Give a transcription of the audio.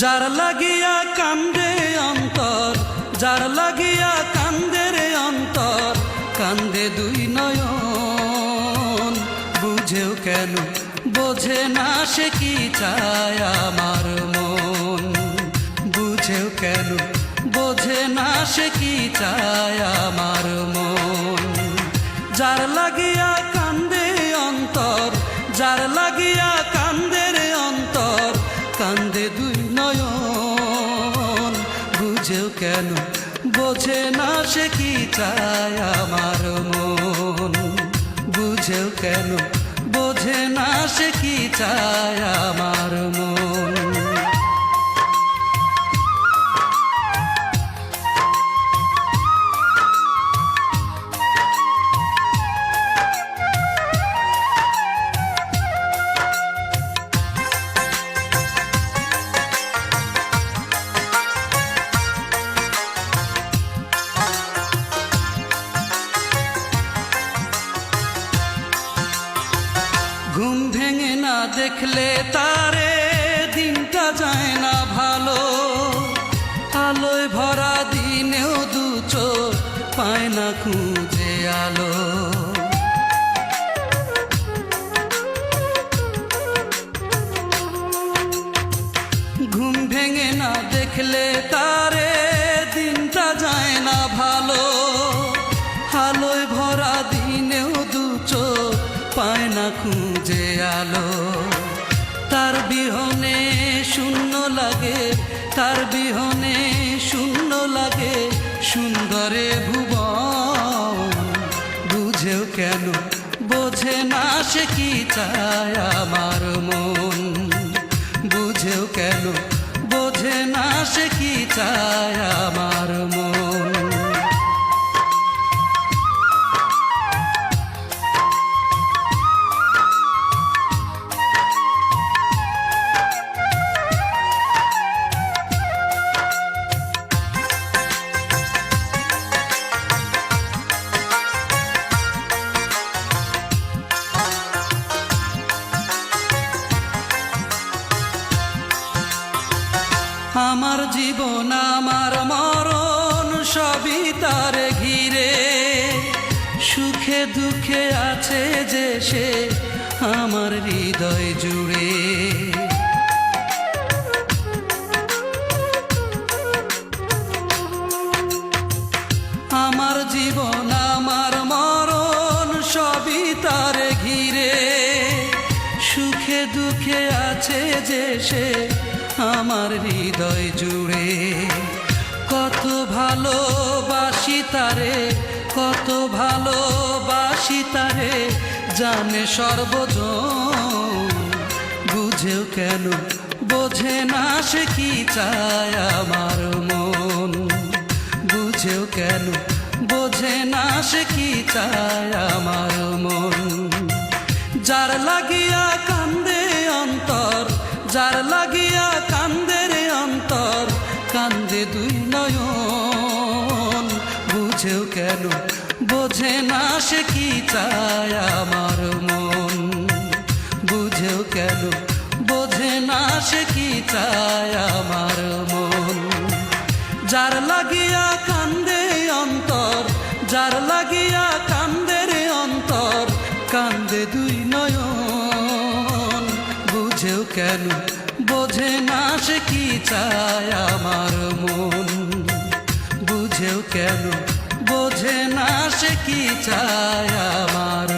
যার লাগিয়া কান্দে অন্তর, যার লাগিয়া কান্দে রে অন্তর, কান্দে দুই নয়ন। বুঝেও কেন, বোঝে না সে কি চায় আমার মন। বুঝেও কেন, বোঝে না সে কি চায় আমার মন। যার লাগিয়া কান্দে অন্তর, যার লাগিয়া কান্দে রে অন্তর কান্দে দুই নয়ন। বুঝেও কেন বোঝে না সে কি চায় আমার মন। বুঝেও কেন বোঝে না সে কি চায় আমার মন। দেখলে তারে দিনটা যায় না ভালো। আলোয় ভরা দিনেও দু চোখ পায় না খুঁজে তার বিহনে শূন্য লাগে, তার বিহনে শূন্য লাগে। সুন্দরে ভুবন, বুঝেও কেন বোঝে না সে কি চায় আমার মন। বুঝেও কেন বোঝে না সে কি চায় আমার জীবন, আমার মরণ সবই তার ঘিরে। সুখে দুঃখে আছে যে সে আমার হৃদয় জুড়ে। আমার জীবন, আমার মরণ সবই তার ঘিরে। সুখে দুঃখে আছে যে সে আমার হৃদয় জুড়ে। কত ভালোবাসি তারে, কত ভালোবাসি তারে, জানে সর্বজন। বুঝেও কেন বোঝে না সে কি চায় আমার মন। বুঝেও কেন বোঝে না সে কি চায় আমার মন। যার লাগিয়া কান্দে অন্তর, যার লাগিয়া সে কি চায় আমার মন? বুঝেও কেন বোঝে না সে কি চায় আমার মন? যার লাগিয়া কান্দে অন্তর, যার লাগিয়া কান্দে রে অন্তর, কান্দে দুই নয়ন। বুঝেও কেন বোঝে না সে কি চায় আমার মন? বুঝেও কেন বোঝে না সে কি চায় আমার?